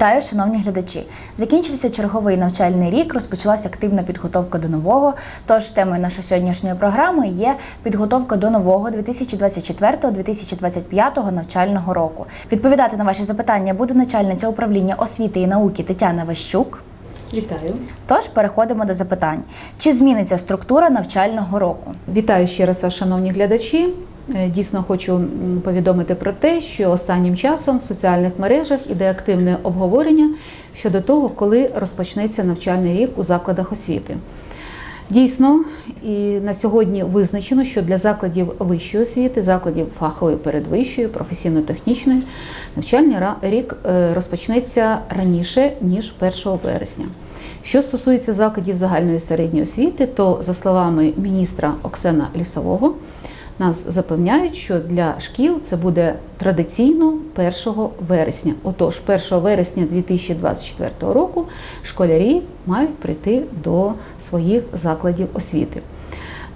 Вітаю, шановні глядачі! Закінчився черговий навчальний рік, розпочалася активна підготовка до нового. Тож темою нашої сьогоднішньої програми є підготовка до нового 2024-2025 навчального року. Відповідати на ваші запитання буде начальниця управління освіти і науки Тетяна Ващук. Вітаю. Тож переходимо до запитань: чи зміниться структура навчального року? Вітаю ще раз шановні глядачі. Е, Дійсно хочу повідомити про те, що останнім часом в соціальних мережах іде активне обговорення щодо того, коли розпочнеться навчальний рік у закладах освіти. Дійсно, і на сьогодні визначено, що для закладів вищої освіти, закладів фахової передвищої, професійно-технічної, навчальний рік е, розпочнеться раніше ніж 1 вересня. Що стосується закладів загальної середньої освіти, то за словами міністра Оксана Лісового, нас запевняють, що для шкіл це буде традиційно 1 вересня. Отож, 1 вересня 2024 року школярі мають прийти до своїх закладів освіти.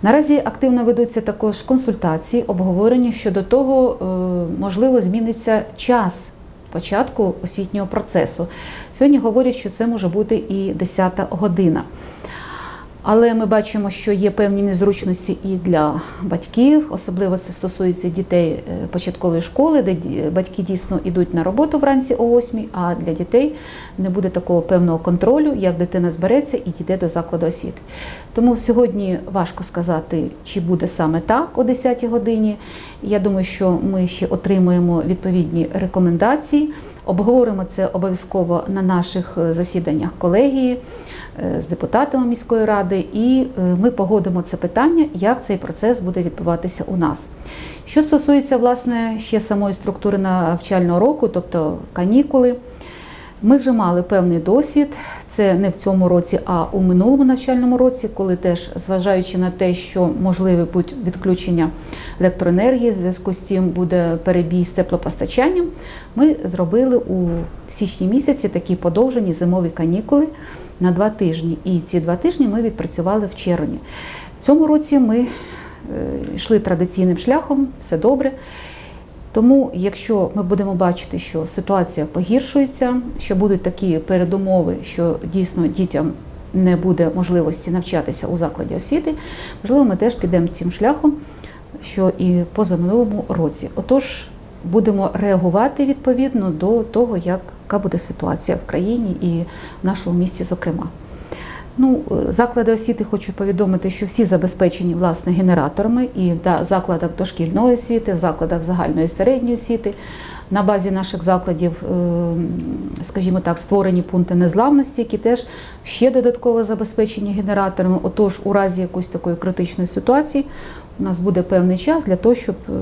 Наразі активно ведуться також консультації, обговорення щодо того, е, можливо, зміниться час початку освітнього процесу. Сьогодні говорять, що це може бути і 10 година. Але ми бачимо, що є певні незручності і для батьків, особливо це стосується дітей е, початкової школи, де батьки дійсно йдуть на роботу вранці о 8, а для дітей не буде такого певного контролю, як дитина збереться і дійде до закладу освіти. Тому сьогодні важко сказати, чи буде саме так о 10 годині. Я думаю, що ми ще отримуємо відповідні рекомендації. Обговоримо це обов'язково на наших е, засіданнях колегії е, з депутатами міської ради, і е, ми погодимо це питання, як цей процес буде відбуватися у нас. Що стосується власне ще самої структури навчального року, тобто канікули. Ми вже мали певний досвід. Це не в цьому році, а у минулому навчальному році, коли теж, зважаючи на те, що можливе будуть відключення електроенергії, в зв'язку з цим буде перебій з теплопостачанням, ми зробили у січні місяці такі подовжені зимові канікули на два тижні. І ці два тижні ми відпрацювали в червні. В цьому році ми е, йшли традиційним шляхом, все добре. Тому, якщо ми будемо бачити, що ситуація погіршується, що будуть такі передумови, що дійсно дітям не буде можливості навчатися у закладі освіти, можливо, ми теж підемо цим шляхом, що і позаминулому році. Отож, будемо реагувати відповідно до того, яка буде ситуація в країні і в нашому місті, зокрема. Ну, е, заклади освіти хочу повідомити, що всі забезпечені власне генераторами і в закладах дошкільної освіти, в закладах загальної середньої освіти. На базі наших закладів, е, скажімо так, створені пункти незламності, які теж ще додатково забезпечені генераторами. Отож, у разі якоїсь такої критичної ситуації у нас буде певний час для того, щоб е,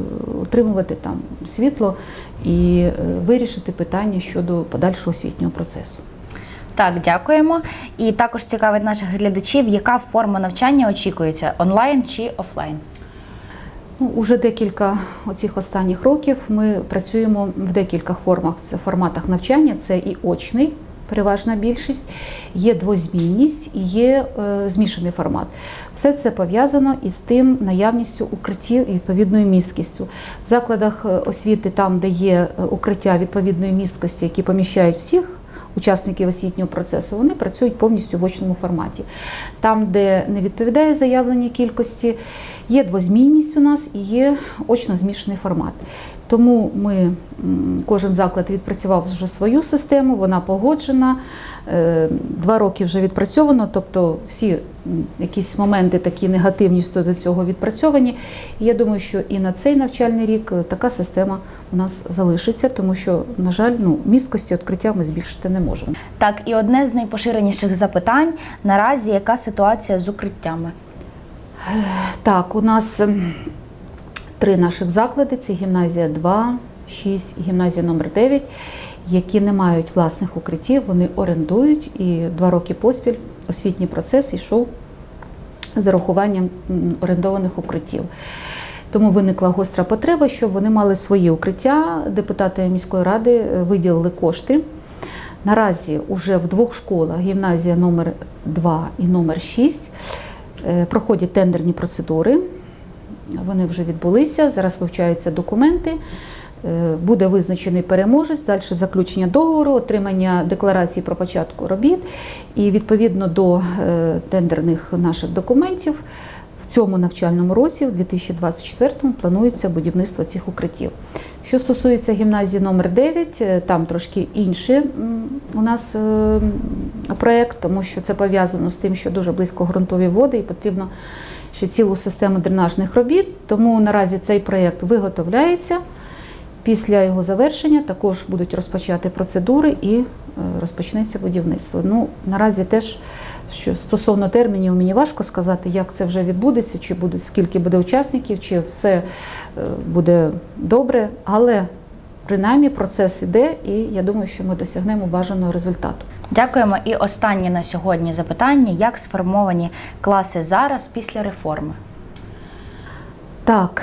отримувати там світло і вирішити питання щодо подальшого освітнього процесу. Так, дякуємо. І також цікавить наших глядачів, яка форма навчання очікується онлайн чи офлайн. Ну, уже декілька оцих останніх років ми працюємо в декілька формах. Це форматах навчання, це і очний, переважна більшість, є двозмінність і є е, змішаний формат. Все це пов'язано із тим наявністю укриттів і відповідною місткістю. В закладах е, освіти, там, де є е, укриття відповідної місткості, які поміщають всіх. Учасників освітнього процесу вони працюють повністю в очному форматі. Там, де не відповідає заявленій кількості, є двозмінність у нас і є очно змішаний формат. Тому ми, кожен заклад відпрацював вже свою систему, вона погоджена. е, Два роки вже відпрацьовано, тобто всі якісь моменти такі негативні щодо цього відпрацьовані. І я думаю, що і на цей навчальний рік е, така система у нас залишиться, тому що, на жаль, ну, місткості відкриття ми збільшити не можемо. Так, і одне з найпоширеніших запитань наразі яка ситуація з укриттями? Так, у нас ем, три наших заклади: це гімназія 2, 6 і гімназія номер 9, які не мають власних укриттів, вони орендують і два роки поспіль освітній процес йшов з урахуванням орендованих укриттів. Тому виникла гостра потреба, щоб вони мали свої укриття. Депутати міської ради е, виділили кошти. Наразі уже в двох школах гімназія номер 2 і номер 6 е, проходять тендерні процедури. Вони вже відбулися. Зараз вивчаються документи. Е, Буде визначений переможець, далі заключення договору, отримання декларації про початку робіт і відповідно до е, тендерних наших документів. Цьому навчальному році, в 2024-му, планується будівництво цих укриттів. Що стосується гімназії номер 9, е, там трошки інший у нас е, проєкт, тому що це пов'язано з тим, що дуже близько ґрунтові води і потрібно ще цілу систему дренажних робіт. Тому наразі цей проєкт виготовляється. Після його завершення також будуть розпочати процедури і е, розпочнеться будівництво. Ну, наразі теж що стосовно термінів, мені важко сказати, як це вже відбудеться, чи буде скільки буде учасників, чи все е, буде добре, але принаймні процес іде, і я думаю, що ми досягнемо бажаного результату. Дякуємо. І останнє на сьогодні запитання: як сформовані класи зараз після реформи? Так,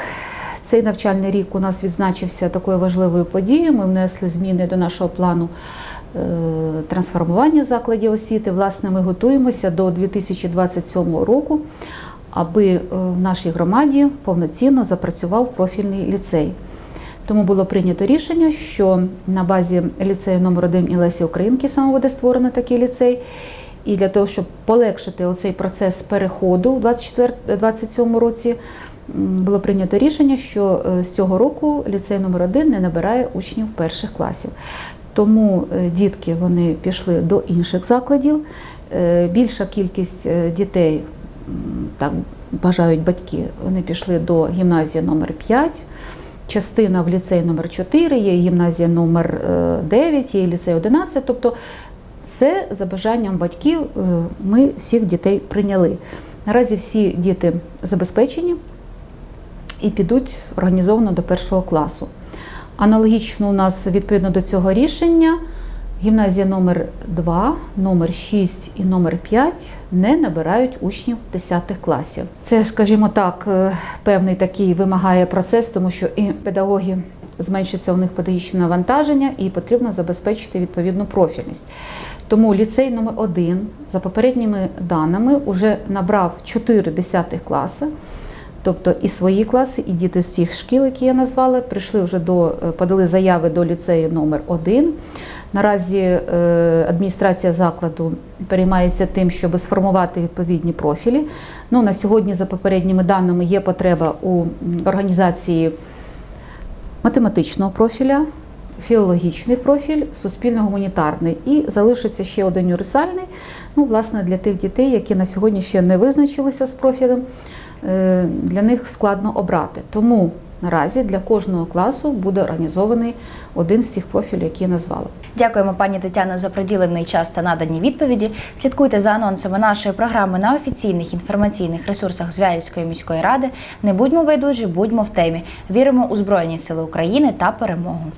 цей навчальний рік у нас відзначився такою важливою подією. Ми внесли зміни до нашого плану е, трансформування закладів освіти. Власне, ми готуємося до 2027 року, аби е, в нашій громаді повноцінно запрацював профільний ліцей. Тому було прийнято рішення, що на базі ліцею номер 1 і Лесі Українки саме буде створено такий ліцей. І для того, щоб полегшити оцей процес переходу у 2027 році, було прийнято рішення, що е, з цього року ліцей номер 1 не набирає учнів перших класів. Тому е, дітки вони пішли до інших закладів. Е, Більша кількість дітей, так бажають батьки, вони пішли до гімназії номер 5 частина в ліцей номер 4 є гімназія номер е, 9, є ліцей 11. Тобто все за бажанням батьків ми всіх дітей прийняли. Наразі всі діти забезпечені і підуть організовано до першого класу. Аналогічно у нас відповідно до цього рішення гімназія номер 2, номер 6 і номер 5 не набирають учнів 10 класів. Це, скажімо так, е, певний такий вимагає процес, тому що і педагоги зменшиться у них педагогічне навантаження, і потрібно забезпечити відповідну профільність. Тому ліцей номер 1 за попередніми даними вже набрав 4 10 класи. Тобто і свої класи, і діти з цих шкіл, які я назвала, прийшли вже до е, подали заяви до ліцею номер 1 Наразі е, адміністрація закладу переймається тим, щоб сформувати відповідні профілі. Ну, на сьогодні, за попередніми даними, є потреба у організації математичного профіля, філологічний профіль, суспільно-гуманітарний і залишиться ще один універсальний. Ну, власне, для тих дітей, які на сьогодні ще не визначилися з профілем, для них складно обрати. Тому наразі для кожного класу буде організований один з цих профілів, які я назвала. Дякуємо, пані Тетяно, за приділений час та надані відповіді. Слідкуйте за анонсами нашої програми на офіційних інформаційних ресурсах Звярівської міської ради. Не будьмо байдужі, будьмо в темі. Віримо у Збройні Сили України та перемогу.